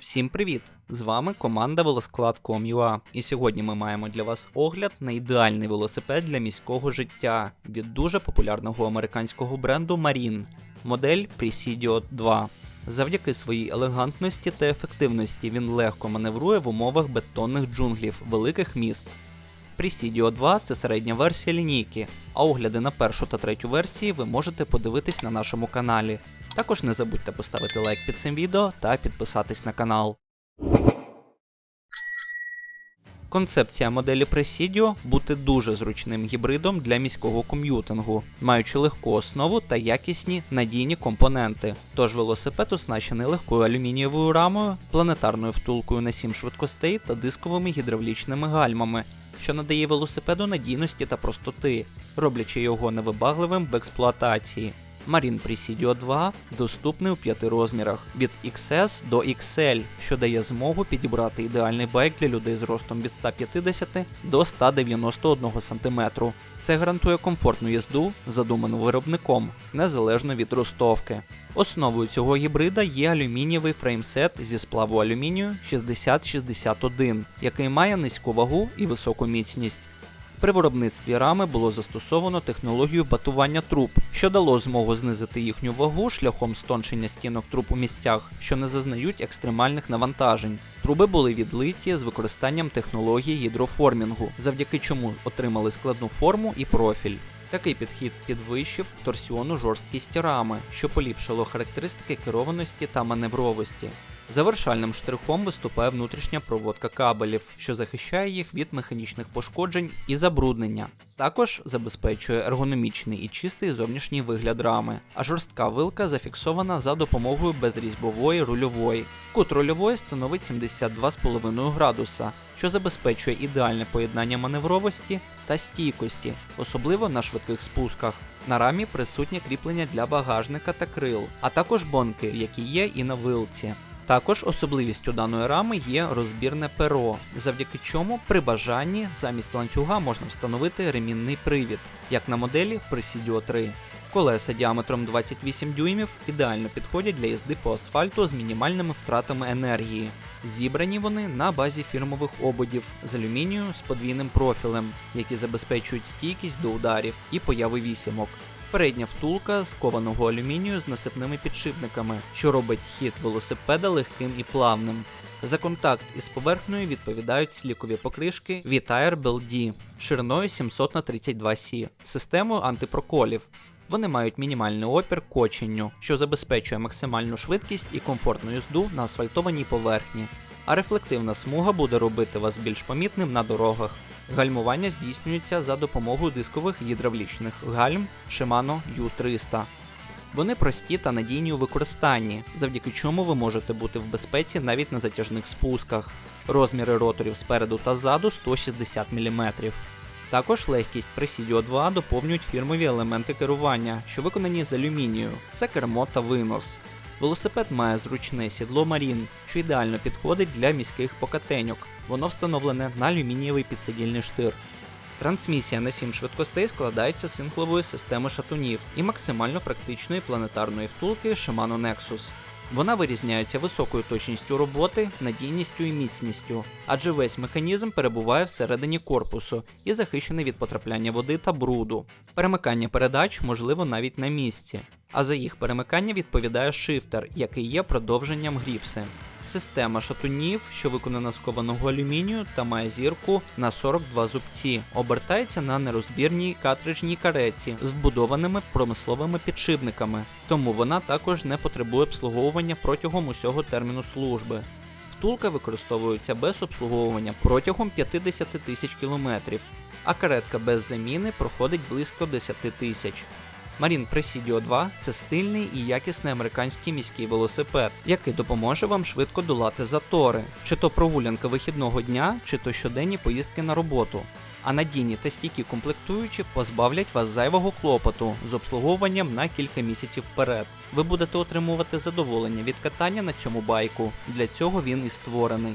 Всім привіт! З вами команда Велосклад.com.ua і сьогодні ми маємо для вас огляд на ідеальний велосипед для міського життя від дуже популярного американського бренду Marine, модель Presidio 2. Завдяки своїй елегантності та ефективності він легко маневрує в умовах бетонних джунглів великих міст. Presidio 2 це середня версія лінійки, а огляди на першу та третю версії ви можете подивитись на нашому каналі. Також не забудьте поставити лайк під цим відео та підписатись на канал. Концепція моделі Presidio – бути дуже зручним гібридом для міського ком'ютингу, маючи легку основу та якісні надійні компоненти. Тож велосипед оснащений легкою алюмінієвою рамою, планетарною втулкою на 7 швидкостей та дисковими гідравлічними гальмами, що надає велосипеду надійності та простоти, роблячи його невибагливим в експлуатації. Marine Presidio 2 доступний у п'яти розмірах від XS до XL, що дає змогу підібрати ідеальний байк для людей з ростом від 150 до 191 см. Це гарантує комфортну їзду, задуману виробником, незалежно від ростовки. Основою цього гібрида є алюмінієвий фреймсет зі сплаву алюмінію 6061, який має низьку вагу і високу міцність. При виробництві рами було застосовано технологію батування труб, що дало змогу знизити їхню вагу шляхом стончення стінок труб у місцях, що не зазнають екстремальних навантажень. Труби були відлиті з використанням технології гідроформінгу, завдяки чому отримали складну форму і профіль. Такий підхід підвищив торсіону жорсткість рами, що поліпшило характеристики керованості та маневровості. Завершальним штрихом виступає внутрішня проводка кабелів, що захищає їх від механічних пошкоджень і забруднення. Також забезпечує ергономічний і чистий зовнішній вигляд рами, а жорстка вилка зафіксована за допомогою безрізьбової рульової. Кут рульової становить 72,5 градуса, що забезпечує ідеальне поєднання маневровості та стійкості, особливо на швидких спусках. На рамі присутнє кріплення для багажника та крил, а також бонки, які є і на вилці. Також особливістю даної рами є розбірне перо, завдяки чому при бажанні замість ланцюга можна встановити ремінний привід, як на моделі Presidio 3. Колеса діаметром 28 дюймів ідеально підходять для їзди по асфальту з мінімальними втратами енергії. Зібрані вони на базі фірмових ободів з алюмінію з подвійним профілем, які забезпечують стійкість до ударів і появи вісімок. Передня втулка з кованого алюмінію з насипними підшипниками, що робить хід велосипеда легким і плавним. За контакт із поверхнею відповідають слікові покришки Vitair BLD шириною 700 на 32 сі з системою антипроколів. Вони мають мінімальний опір коченню, що забезпечує максимальну швидкість і комфортну їзду на асфальтованій поверхні. А рефлективна смуга буде робити вас більш помітним на дорогах. Гальмування здійснюється за допомогою дискових гідравлічних гальм Shimano U300. Вони прості та надійні у використанні, завдяки чому ви можете бути в безпеці навіть на затяжних спусках. Розміри роторів спереду та ззаду 160 мм. Також легкість Presidio 2 доповнюють фірмові елементи керування, що виконані з алюмінію. Це кермо та винос. Велосипед має зручне сідло Marine, що ідеально підходить для міських покатеньок. Воно встановлене на алюмінієвий підсидільний штир. Трансмісія на 7 швидкостей складається з синхлової системи шатунів і максимально практичної планетарної втулки Shimano Nexus. Вона вирізняється високою точністю роботи, надійністю і міцністю, адже весь механізм перебуває всередині корпусу і захищений від потрапляння води та бруду. Перемикання передач можливо навіть на місці, а за їх перемикання відповідає шифтер, який є продовженням гріпси. Система шатунів, що виконана з кованого алюмінію та має зірку на 42 зубці, обертається на нерозбірній картриджній кареті з вбудованими промисловими підшипниками, тому вона також не потребує обслуговування протягом усього терміну служби. Втулка використовується без обслуговування протягом 50 тисяч кілометрів, а каретка без заміни проходить близько 10 тисяч. Marine Presidio 2 це стильний і якісний американський міський велосипед, який допоможе вам швидко долати затори, чи то прогулянка вихідного дня, чи то щоденні поїздки на роботу. А надійні та стійкі комплектуючі позбавлять вас зайвого клопоту з обслуговуванням на кілька місяців вперед. Ви будете отримувати задоволення від катання на цьому байку. Для цього він і створений.